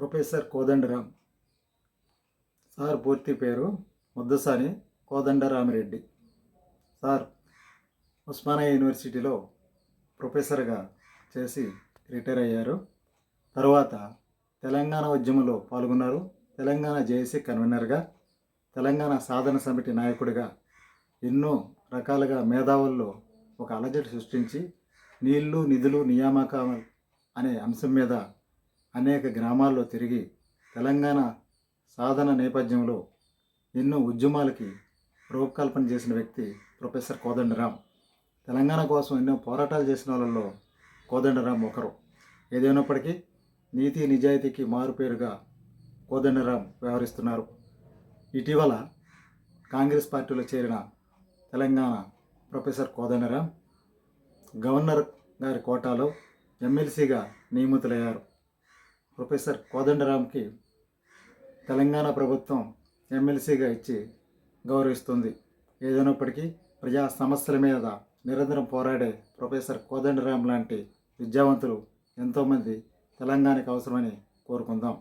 Professor Kodandaram. Sir పూర్తి పేరు Muddasani Kodandaramireddy. Sir Osmania యూనివర్సిటీలో ప్రొఫెసర్గా చేసి రిటైర్ అయ్యారు. తర్వాత తెలంగాణ ఉద్యమంలో పాల్గొన్నారు. తెలంగాణ జేఏసీ కన్వీనర్గా తెలంగాణ సాధన సమితి నాయకుడిగా ఎన్నో రకాలుగా మేధావుల్లో ఒక అలజడి సృష్టించి నీళ్ళు నిధులు నియామకాలు అనే అంశం మీద అనేక గ్రామాల్లో తిరిగి తెలంగాణ సాధన నేపథ్యంలో ఎన్నో ఉద్యమాలకి రూపకల్పన చేసిన వ్యక్తి ప్రొఫెసర్ కోదండరాం. తెలంగాణ కోసం ఎన్నో పోరాటాలు చేసిన వాళ్ళలో కోదండరాం ఒకరు. ఏదైనప్పటికీ నీతి నిజాయితీకి మారుపేరుగా కోదండరాం వ్యవహరిస్తున్నారు. ఇటీవల కాంగ్రెస్ పార్టీలో చేరిన తెలంగాణ ప్రొఫెసర్ కోదండరాం గవర్నర్ గారి కోటాలో ఎమ్మెల్సీగా నియమితులయ్యారు. ప్రొఫెసర్ కోదండరామ్కి తెలంగాణ ప్రభుత్వం ఎమ్మెల్సీగా ఇచ్చి గౌరవిస్తుంది. ఏదైనప్పటికీ ప్రజా సమస్యల మీద నిరంతరం పోరాడే ప్రొఫెసర్ కోదండరామ్ లాంటి విద్యావంతులు ఎంతోమంది తెలంగాణకు అవసరమని కోరుకుందాం.